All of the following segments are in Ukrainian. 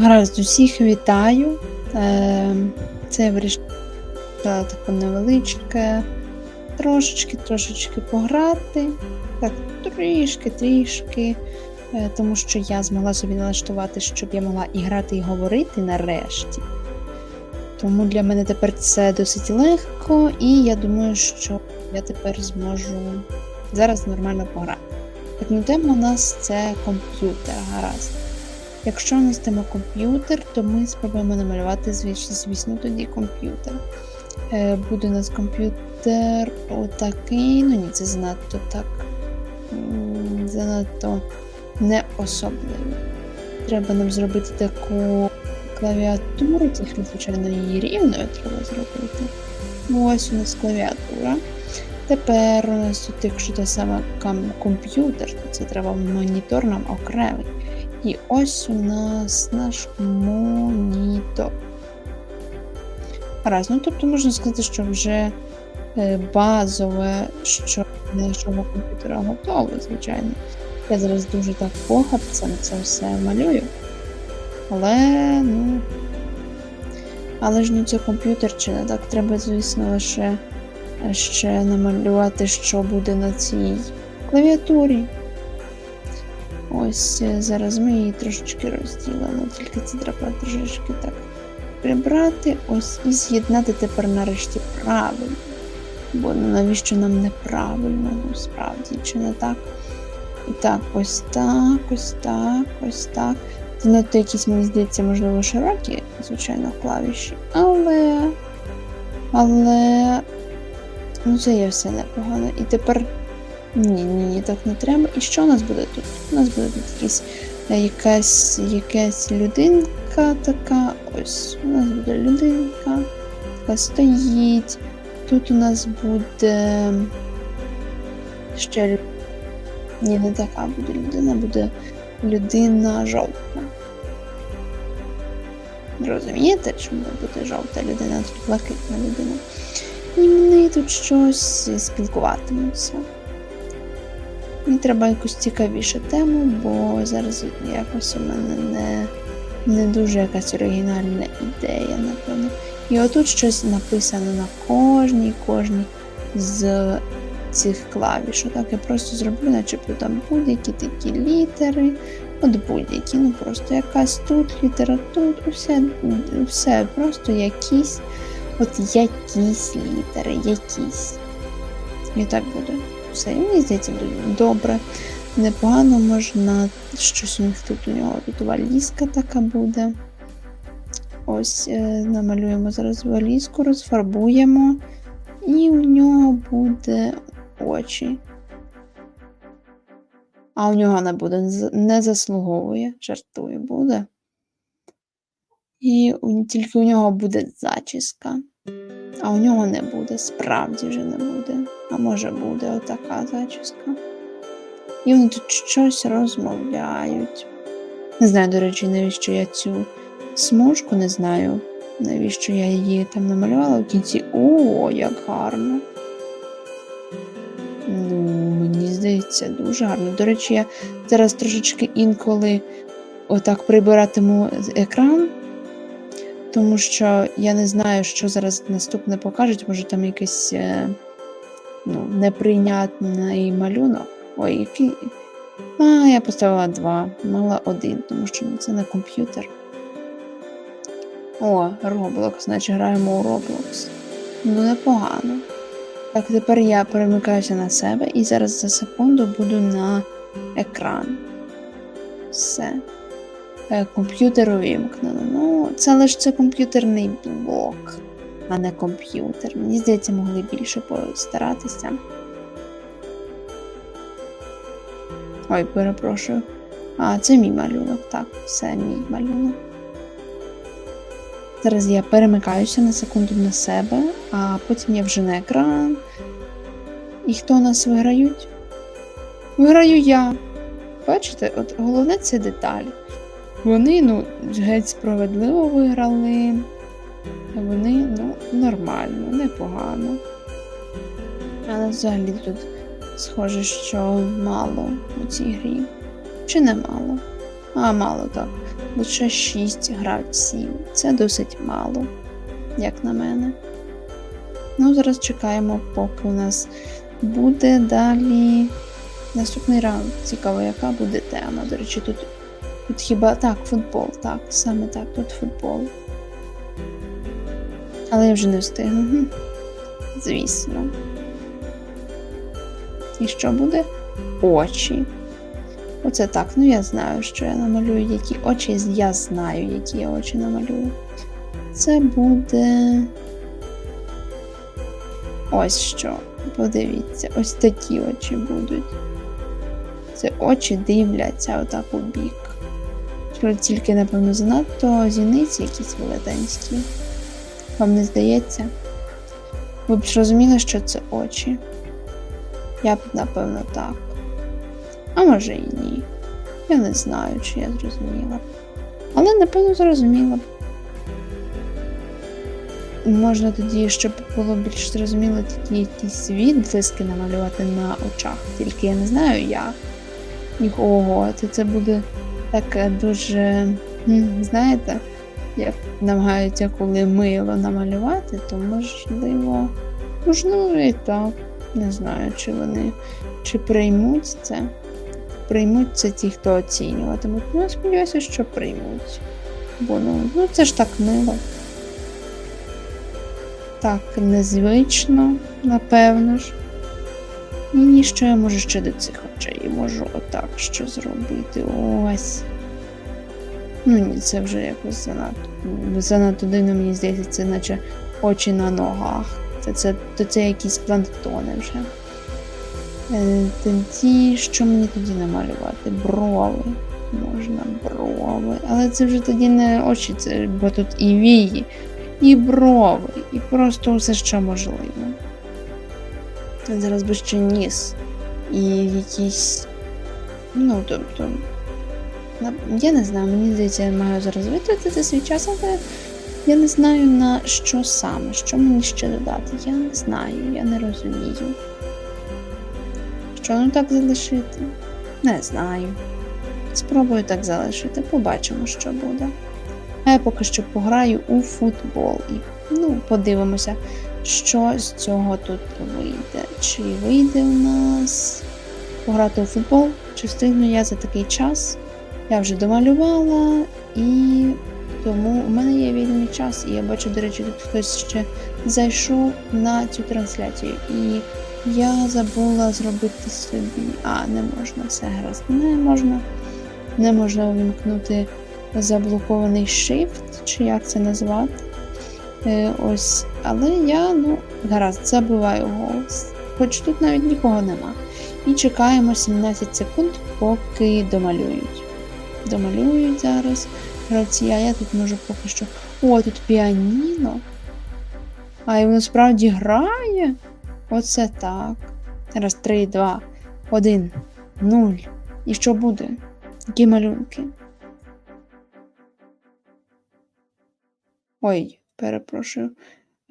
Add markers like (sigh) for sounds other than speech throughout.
Гаразд, усіх вітаю. Е, Це я вирішила таке невеличке, трошечки, трошечки пограти. Так, трішки, трішки. Е, Тому що я змогла собі налаштувати, щоб я могла і грати, і говорити нарешті. Тому для мене тепер це досить легко, і я думаю, що я тепер зможу зараз нормально пограти. Так, ну тема у нас це комп'ютер, гаразд. Якщо у нас тема комп'ютер, то ми спробуємо намалювати, звісно, тоді комп'ютер. Е, буде у нас комп'ютер отакий, ну ні, це занадто так. Занадто неособливо. Треба нам зробити таку клавіатуру, тільки, звичайно, її рівною треба зробити. Ось у нас клавіатура. Тепер у нас тут, якщо те саме комп'ютер, то це треба монітор нам окремий. І ось у нас наш монітор. Раз, ну тобто можна сказати, що вже е, базове, що нашого комп'ютера готове, звичайно. Я зараз дуже так похапцем це все малюю. Але, ну. Але ж ну це комп'ютер чи не так. Треба, звісно, лише ще намалювати, що буде на цій клавіатурі. Ось е, зараз ми її трошечки розділимо, тільки це треба трошечки так прибрати, ось і з'єднати тепер нарешті правильно. Бо ну, навіщо нам неправильно, ну справді, чи не так? І так, ось так, ось так, ось так. Занадто якісь, мені здається, можливо, широкі, звичайно, клавіші, але. Але. Ну, це є все непогано. І тепер ні, ні, ні, так не треба. І що у нас буде тут? У нас буде тут якісь, е, якась, якась людинка така. Ось у нас буде людинка, така стоїть. Тут у нас буде ще ні, не така буде людина, буде людина жовта. Розумієте, чому буде жовта людина, тут блакитна людина. І вони тут щось спілкуватимуться. Мені треба якусь цікавішу тему, бо зараз якось у мене не, не дуже якась оригінальна ідея, напевно. І отут щось написано на кожній, кожній з цих клавіш. Отак я просто зроблю, начебто там будь-які такі літери, от будь-які, ну просто якась тут літера, тут, усе, все, просто якісь, от якісь літери, якісь. І так буде. Все, і мені здається, добре. Непогано можна щось у них тут у нього тут валізка така буде. Ось е, намалюємо зараз валізку, розфарбуємо, і у нього буде очі. А у нього не буде, не заслуговує, жартую, буде. І тільки у нього буде зачіска. А у нього не буде, справді вже не буде. А може буде отака зачіска. І вони тут щось розмовляють. Не знаю, до речі, навіщо я цю смужку не знаю. Навіщо я її там намалювала в кінці. О, як гарно. Ну, мені здається, дуже гарно. До речі, я зараз трошечки інколи отак прибиратиму екран, тому що я не знаю, що зараз наступне покажуть. Може там якийсь е, ну, неприйнятний малюнок. Ой, який, А, я поставила 2, мала 1, тому що ну, це не комп'ютер. О, Roblox, значить граємо у Roblox. Ну, непогано. Так, тепер я перемикаюся на себе і зараз за секунду буду на екран. Все. Е, Комп'ютер увімкнено. Ну, це лише це комп'ютерний блок, а не комп'ютер. Мені здається, могли більше постаратися. Ой, перепрошую. А, це мій малюнок. Так, це мій малюнок. Зараз я перемикаюся на секунду на себе, а потім я вже на екран. І хто у нас виграють? Виграю я. Бачите, от головне це деталі. Вони, ну, геть справедливо виграли. А вони, ну, нормально, непогано. Але взагалі тут схоже, що мало у цій грі. Чи не мало? А, мало так. Лише 6 гравців. Це досить мало, як на мене. Ну, зараз чекаємо, поки у нас буде далі наступний раунд. Цікаво, яка буде тема. До речі, тут, тут хіба так, футбол, так, саме так, тут футбол. Але я вже не встигну. Звісно. І що буде? Очі. Оце так. Ну я знаю, що я намалюю, які очі. Я знаю, які я очі намалюю. Це буде. Ось що. Подивіться, ось такі очі будуть. Це очі дивляться отак у бік. Тільки, напевно, занадто зіниці якісь велетенські. Вам не здається? Ви б зрозуміли, що це очі. Я б, напевно, так. А може і ні. Я не знаю, чи я зрозуміла. Але, напевно, зрозуміла б. Можна тоді, щоб було більш зрозуміло, такі якісь відблиски намалювати на очах. Тільки я не знаю як. Ого, то це буде таке дуже, знаєте, як намагаються коли мило намалювати, то можливо, можливо і так. Не знаю, чи вони чи приймуть це. Приймуть це ті, хто оцінюватимуть. Ну, я сподіваюся, що приймуть. Бо ну, ну це ж так мило. Так, незвично, напевно ж. І що я можу ще до цих очей? Можу отак що зробити. Ось. Ну ні, це вже якось занадто. Занадто дивно, мені здається, це наче очі на ногах. Це, це, то це якісь планктони вже. Е, Тоді, що мені тоді намалювати? Брови. Можна брови. Але це вже тоді не очі, це, бо тут і вії, і брови, і просто все, що можливо. Зараз би ще ніс. І якісь. Ну, тобто. Я не знаю, мені здається, я маю зараз витратити свій час, але я не знаю на що саме, що мені ще додати. Я не знаю, я не розумію. Що ну так залишити? Не знаю. Спробую так залишити, побачимо, що буде. А я поки що пограю у футбол і ну, подивимося, що з цього тут вийде. Чи вийде у нас пограти у футбол, чи встигну я за такий час. Я вже домалювала, і тому у мене є вільний час. І я бачу, до речі, тут хтось ще зайшов на цю трансляцію. І я забула зробити собі. А, не можна, все гаразд. Не можна. Не можна увімкнути заблокований shift, чи як це назвати. Е, ось. Але я, ну, гаразд, забиваю голос. Хоч тут навіть нікого нема. І чекаємо 17 секунд, поки домалюють. Домалюють зараз гравці, а я тут можу поки що. О, тут піаніно. А і воно справді грає. Оце так. Зараз 3, 2, 1, 0. І що буде? Які малюнки? Ой, перепрошую.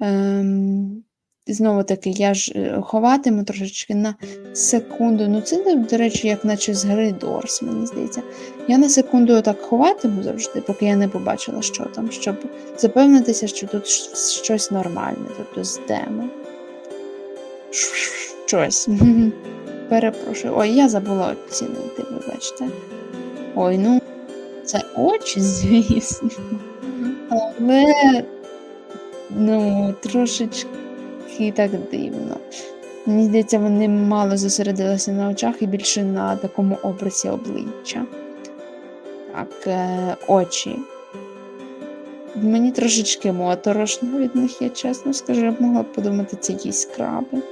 Ем, знову таки, я ж е, ховатиму трошечки на секунду. Ну, це, до речі, як наче з гри Дорс, мені здається. Я на секунду отак ховатиму завжди, поки я не побачила, що там, щоб запевнитися, що тут щось нормальне, тобто з демо. Щось. (laughs) перепрошую. Ой, я забула оцінити, вибачте. Ой, ну, це очі, (laughs) звісно. Але ну, трошечки так дивно. Мені здається, вони мало зосередилися на очах і більше на такому образі обличчя. Так, е, очі. Мені трошечки моторошно від них, я чесно скажу, я б могла подумати, це якісь краби.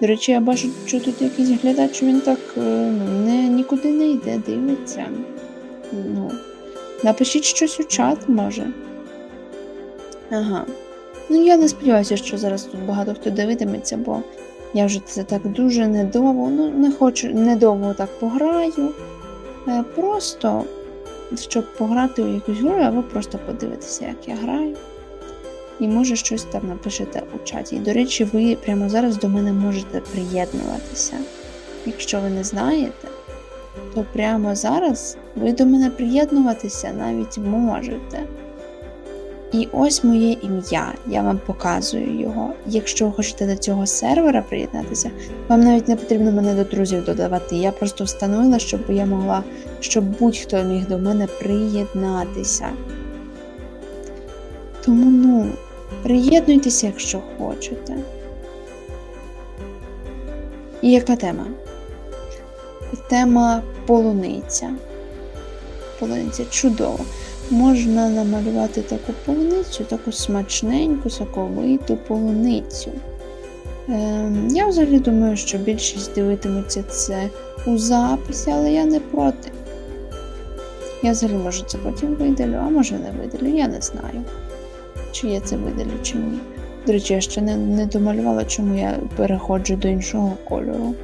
До речі, я бачу, що тут якийсь глядач, він так е, ну, не, нікуди не йде, дивиться. Ну, напишіть щось у чат, може. Ага. Ну, я не сподіваюся, що зараз тут багато хто дивитиметься, бо я вже це так дуже недовго, ну, не хочу, недовго так пограю. Е, Просто, щоб пограти у якусь гру, або просто подивитися, як я граю. І може щось там напишете у чаті. І, до речі, ви прямо зараз до мене можете приєднуватися. Якщо ви не знаєте, то прямо зараз ви до мене приєднуватися навіть можете. І ось моє ім'я, я вам показую його. Якщо ви хочете до цього сервера приєднатися, вам навіть не потрібно мене до друзів додавати. Я просто встановила, щоб я могла, щоб будь-хто міг до мене приєднатися. Тому ну, приєднуйтеся, якщо хочете. І яка тема? Тема полуниця. Полуниця чудово. Можна намалювати таку полуницю, таку смачненьку, соковиту полуницю. Ем, я взагалі думаю, що більшість дивитиметься це у записі, але я не проти. Я взагалі може це потім видалю, а може не видалю, я не знаю, чи я це видалю, чи ні. До речі, я ще не, не домалювала, чому я переходжу до іншого кольору.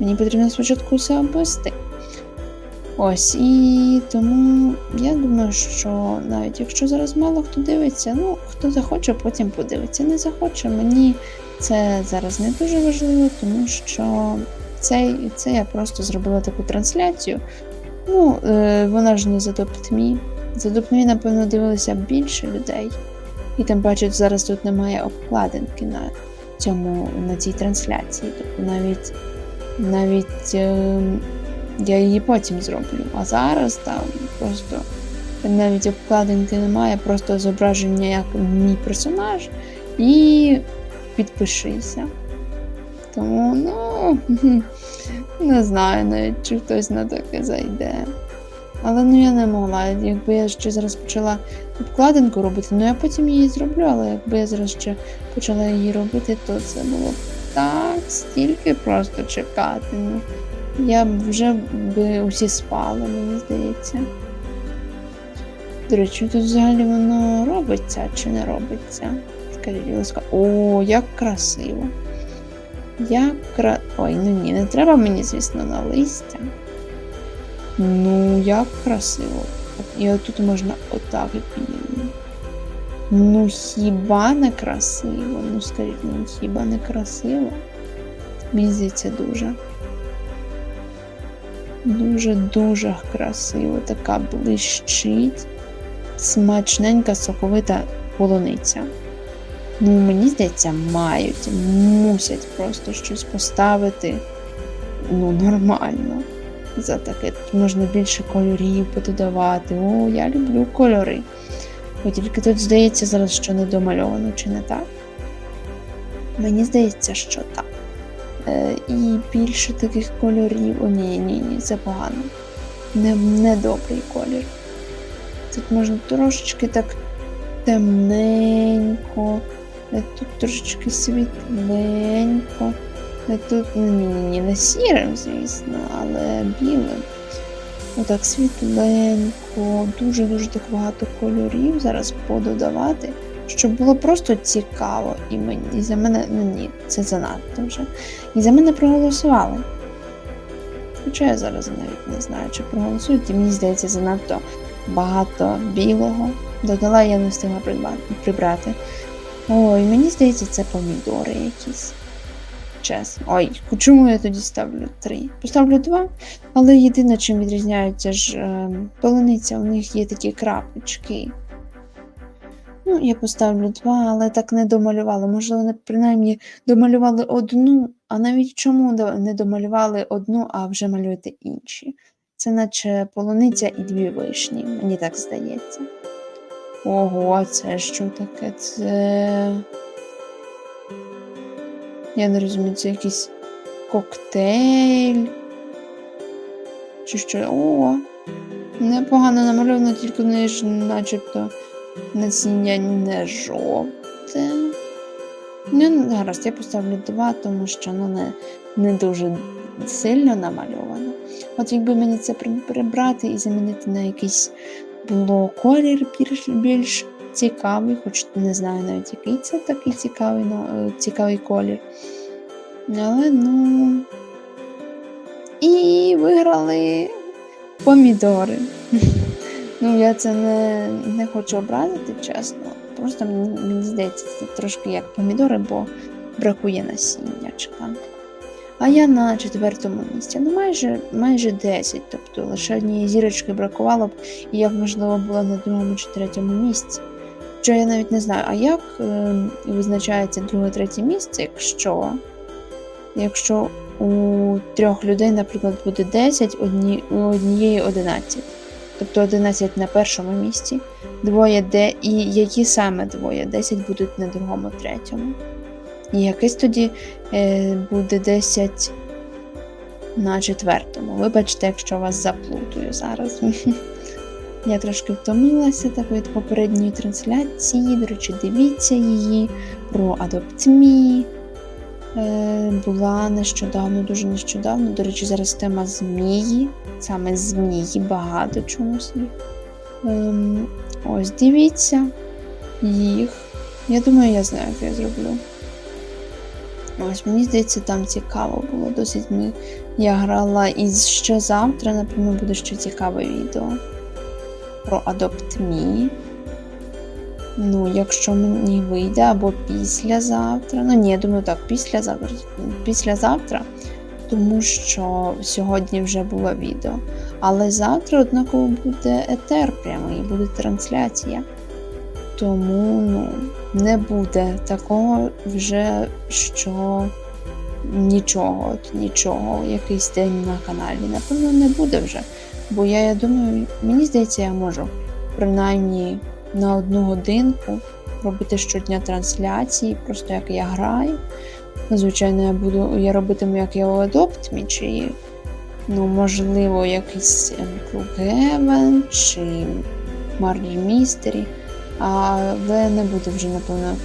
Мені потрібно спочатку все обвести. Ось, і тому я думаю, що навіть якщо зараз мало хто дивиться, ну хто захоче, потім подивиться. Не захоче, мені це зараз не дуже важливо, тому що це, це я просто зробила таку трансляцію. Ну, е, вона ж не за топ-тмі. За топ-тмі, напевно, дивилися більше людей. І тим паче зараз тут немає обкладинки на цьому, на цій трансляції. Тобто навіть навіть. Е, я її потім зроблю. А зараз там просто навіть обкладинки немає, просто зображення як мій персонаж і підпишися. Тому, ну, (laughs) не знаю навіть, чи хтось на таке зайде. Але ну я не могла. Якби я ще зараз почала обкладинку робити, ну я потім її зроблю, але якби я зараз ще почала її робити, то це було б так стільки просто чекати. Ну, я б вже би усі спали, мені здається. До речі, тут взагалі воно робиться чи не робиться? Скажіть, будь ласка, о, як красиво. Як кра... Ой, ну ні, не треба мені, звісно, на листя. Ну, як красиво. І отут можна отак підійти. Ну, хіба не красиво? Ну, скажіть, ну хіба не красиво? Мені здається, дуже. Дуже-дуже красиво, така блищить, смачненька соковита полуниця. Ну, мені здається, мають, мусять просто щось поставити ну, нормально. За таке можна більше кольорів пододавати. О, я люблю кольори. Бо тільки тут здається зараз, що не домальовано, чи не так? Мені здається, що так. Е, і більше таких кольорів. О, ні, ні, ні, це погано. Не, не добрий колір. Тут можна трошечки так темненько, е, тут трошечки світленько. Е, тут ну, ні, ні, не сірим, звісно, але білим. Отак світленько, дуже-дуже так багато кольорів зараз пододавати щоб було просто цікаво і мені за мене, ну ні, це занадто вже. І за мене проголосували. Хоча я зараз навіть не знаю, чи проголосують, і мені здається, занадто багато білого. Додала, я не встигла прибрати. Ой, мені здається, це помідори якісь. Чесно. Ой, чому я тоді ставлю три? Поставлю два, але єдине, чим відрізняються ж е, полуниця, у них є такі крапочки. Ну, я поставлю два, але так не домалювала. Може, вони принаймні домалювали одну, А навіть чому не домалювали одну, а вже малюєте інші? Це наче полуниця і дві вишні, мені так здається. Ого, це що таке? Це. Я не розумію, це якийсь коктейль. Чи що? О, непогано намальовано, тільки не ж начебто насіння не жовте. Ну, гаразд, я поставлю два, тому що ну, не, не дуже сильно намальовано. От якби мені це прибрати і замінити на якийсь було колір більш, більш цікавий, хоч не знаю навіть який це такий цікавий, ну, е, цікавий колір. Але ну. І виграли помідори. Ну, я це не, не хочу образити, чесно. Просто мені, мені здається, це трошки як помідори, бо бракує насіннячка. А я на четвертому місці. Ну, майже, майже 10, тобто лише однієї зірочки бракувало б, і я б, можливо, була на другому чи третьому місці. Що я навіть не знаю, а як е, визначається друге третє місце, якщо, якщо у трьох людей, наприклад, буде 10, одні, у однієї 11. Тобто 11 на першому місці, двоє де, і які саме двоє? 10 будуть на другому, третьому. І якийсь тоді е, буде 10 на четвертому. Вибачте, якщо вас заплутаю зараз. (laughs) Я трошки втомилася так від попередньої трансляції. До речі, дивіться її про AdoptMe. Е, була нещодавно, дуже нещодавно. До речі, зараз тема змії. Саме змії, багато чомусь. Ем, ось дивіться їх. Я думаю, я знаю, як я зроблю. Ось, мені здається, там цікаво було. Досить. Я грала і ще завтра, напевно, буде ще цікаве відео про AdoptMe. Ну, якщо мені вийде, або післязавтра. Ну ні, я думаю, так, післязавтра. Післязавтра, тому що сьогодні вже було відео. Але завтра, однаково, буде етер прямий, буде трансляція. Тому ну, не буде такого вже, що нічого, от нічого, якийсь день на каналі. Напевно, не буде вже. Бо я, я думаю, мені здається, я можу принаймні на одну годинку робити щодня трансляції, просто як я граю. Звичайно, я буду, я робитиму, як я у Adopt.me, чи, ну, можливо, якийсь Gloomhaven, чи Murder Mystery, але не буде вже, напевно,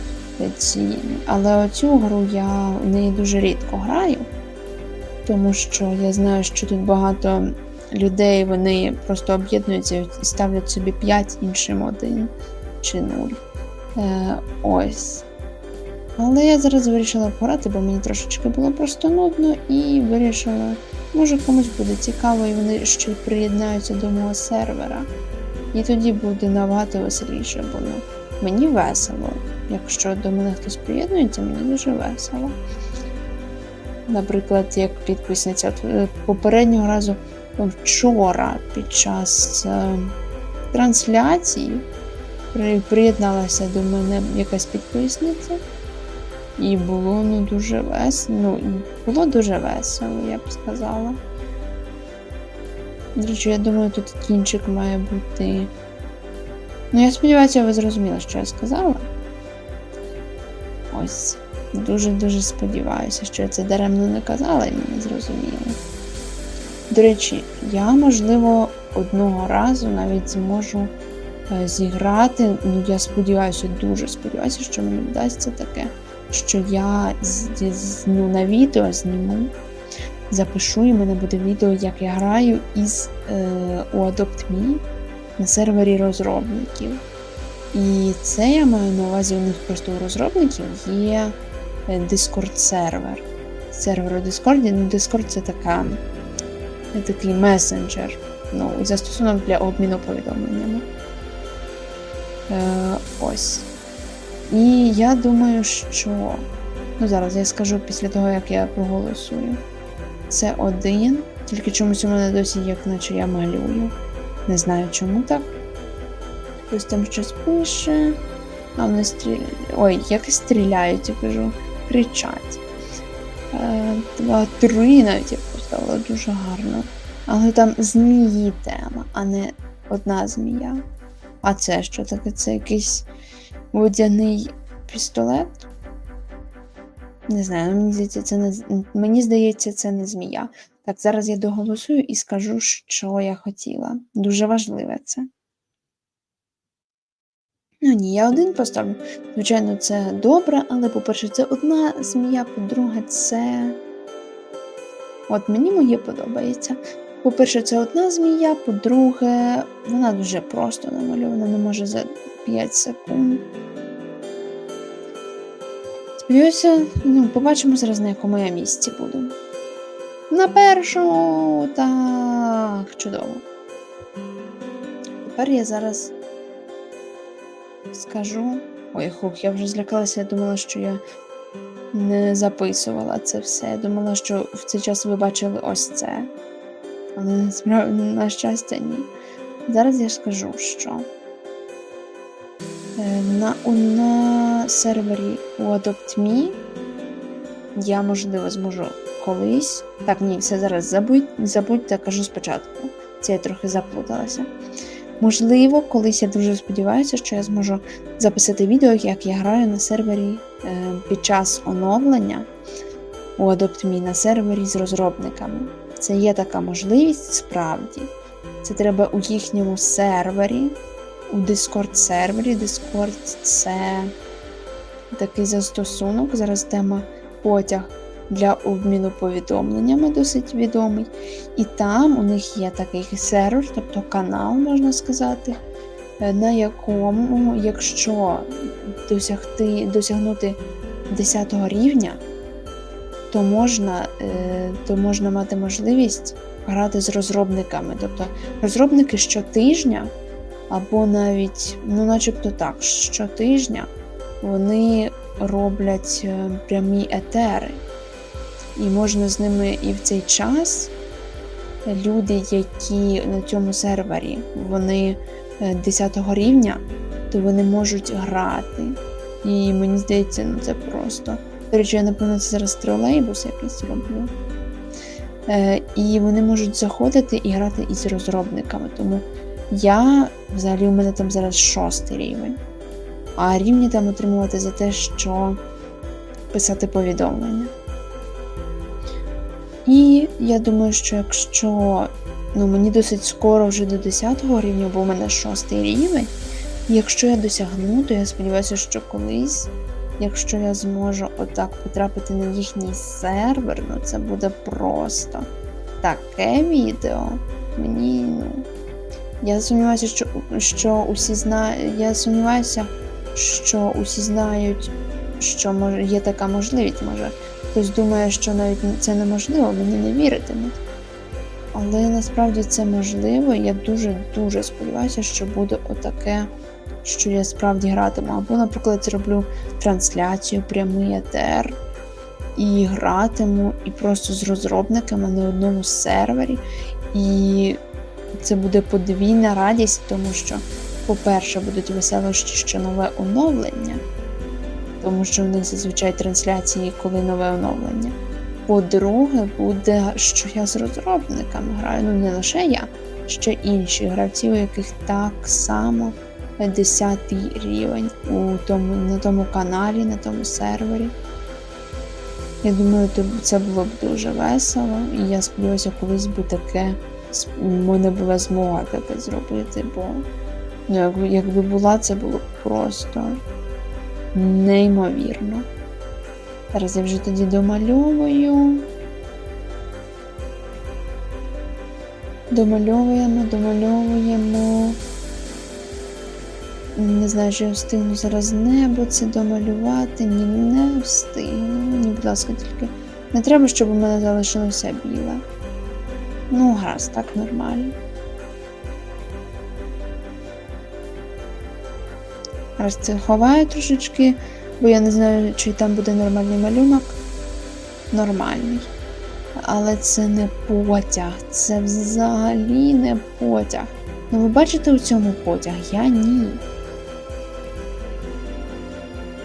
ці. Але оцю гру я в неї дуже рідко граю, тому що я знаю, що тут багато людей вони просто об'єднуються і ставлять собі 5 іншим 1 чи 0. Е, ось. Але я зараз вирішила пограти, бо мені трошечки було просто нудно, і вирішила, може комусь буде цікаво, і вони ще приєднаються до мого сервера. І тоді буде набагато веселіше, бо ну, мені весело. Якщо до мене хтось приєднується, мені дуже весело. Наприклад, як підписниця е, попереднього разу вчора під час е, трансляції приєдналася до мене якась підписниця, і було ну, дуже весело. Ну, було дуже весело, я б сказала. До речі, я думаю, тут кінчик має бути. Ну, я сподіваюся, ви зрозуміли, що я сказала. Ось. Дуже-дуже сподіваюся, що я це даремно не казала і мене зрозуміли. До речі, я, можливо, одного разу навіть зможу е, зіграти. Ну, я сподіваюся, дуже сподіваюся, що мені вдасться таке, що я ну, на відео зніму, запишу, і в мене буде відео, як я граю із е, у AdoptMe на сервері розробників. І це я маю на увазі у них просто у розробників є е, Discord сервер. Сервер у Discord, ну Discord це така такий месенджер, ну, застосунок для обміну повідомленнями. Е, ось. І я думаю, що. Ну, зараз я скажу після того, як я проголосую. Це один, тільки чомусь у мене досі як наче я малюю. Не знаю, чому так. Хтось там щось пише. А вони стріляють. Ой, як стріляють, я кажу, кричать. Е, Два, три навіть я дуже гарно. Але там змії тема, а не одна змія. А це що таке? Це якийсь водяний пістолет? Не знаю, мені здається, це не мені здається, це не змія. Так, зараз я доголосую і скажу, що я хотіла. Дуже важливе це. Ну ні, я один поставлю. Звичайно, це добре, але, по-перше, це одна змія, по-друге, це. От мені моє подобається. По-перше, це одна змія, по-друге, вона дуже просто намальована, не може за 5 секунд. Сподіваюся, ну, побачимо зараз, на якому я місці буду. На першому так, чудово. Тепер я зараз скажу. Ой, хух, я вже злякалася, я думала, що я не записувала це все. Думала, що в цей час ви бачили ось це. Але на щастя, ні. Зараз я скажу, що е, на, на сервері у AdoptMe я, можливо, зможу колись. Так, ні, все зараз забудь, забудьте, кажу спочатку. Це я трохи заплуталася. Можливо, колись я дуже сподіваюся, що я зможу записати відео, як я граю на сервері під час оновлення у AdoptMe на сервері з розробниками. Це є така можливість справді. Це треба у їхньому сервері, у Discord сервері. Discord це такий застосунок. Зараз тема потяг для обміну повідомленнями досить відомий. І там у них є такий сервер, тобто канал, можна сказати, е, на якому, якщо досягти, досягнути 10 рівня, то можна, е, то можна мати можливість грати з розробниками. Тобто розробники щотижня, або навіть, ну, начебто так, щотижня вони роблять е, прямі етери. І можна з ними і в цей час люди, які на цьому сервері, вони е, 10 рівня, то вони можуть грати. І мені здається, ну це просто. До речі, я напевно це зараз тролейбус якийсь роблю. Е, і вони можуть заходити і грати із розробниками. Тому я взагалі у мене там зараз шостий рівень. А рівні там отримувати за те, що писати повідомлення. І я думаю, що якщо ну, мені досить скоро вже до 10 рівня, бо у мене 6 рівень, якщо я досягну, то я сподіваюся, що колись, якщо я зможу отак потрапити на їхній сервер, ну це буде просто таке відео. Мені, ну. Я сумніваюся, що, що усі знають. Я сумніваюся, що усі знають, що може, є така можливість. Може, хтось думає, що навіть це неможливо, мені не віритимуть. Але насправді це можливо, я дуже-дуже сподіваюся, що буде отаке, що я справді гратиму. Або, наприклад, зроблю трансляцію, прямий етер, і гратиму, і просто з розробниками на одному сервері. І це буде подвійна радість, тому що, по-перше, будуть веселощі, що нове оновлення, тому що в них зазвичай трансляції, коли нове оновлення. По-друге, буде, що я з розробниками граю. Ну, не лише я, ще інші гравці, у яких так само 10 рівень у тому, на тому каналі, на тому сервері. Я думаю, це було б дуже весело, і я сподіваюся, колись би таке мене була змога таке зробити, бо ну, якби, була, це було просто неймовірно. Зараз я вже тоді домальовую. Домальовуємо, домальовуємо. Не знаю, чи я встигну зараз небо це домалювати. Ні, не встигну. Ні, будь ласка, тільки не треба, щоб у мене залишилося біле. Ну, гаразд, так нормально. Зараз це ховаю трошечки, бо я не знаю, чи там буде нормальний малюнок. Нормальний. Але це не потяг, це взагалі не потяг. Ну ви бачите у цьому потяг? Я ні.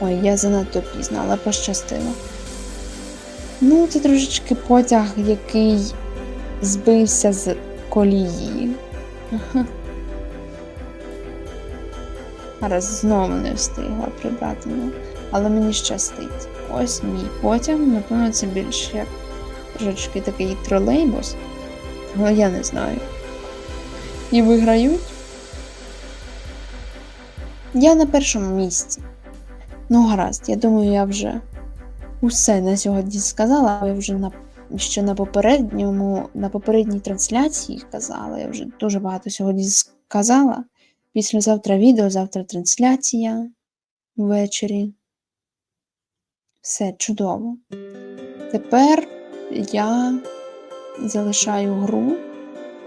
Ой, я занадто пізно, але пощастило. Ну, це трошечки потяг, який збився з колії. Ага. Зараз знову не встигла прибрати, ну, але мені щастить. Ось мій потяг, напевно, це більш як трошечки такий тролейбус. Але я не знаю. І виграють. Я на першому місці. Ну, гаразд, я думаю, я вже усе на сьогодні сказала. Я вже на ще на попередньому, на попередній трансляції казала. Я вже дуже багато сьогодні сказала. Післязавтра відео, завтра трансляція ввечері. Все чудово. Тепер я залишаю гру.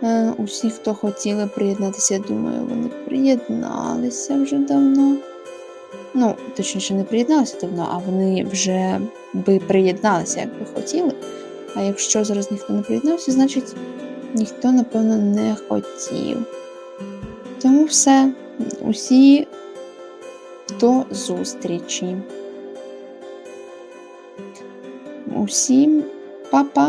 Е, Усі, хто хотіли приєднатися, я думаю, вони приєдналися вже давно. Ну, точніше, не приєдналися давно, а вони вже би приєдналися, як би хотіли. А якщо зараз ніхто не приєднався, значить ніхто, напевно, не хотів. Тому все, усі до зустрічі. Усім па-па!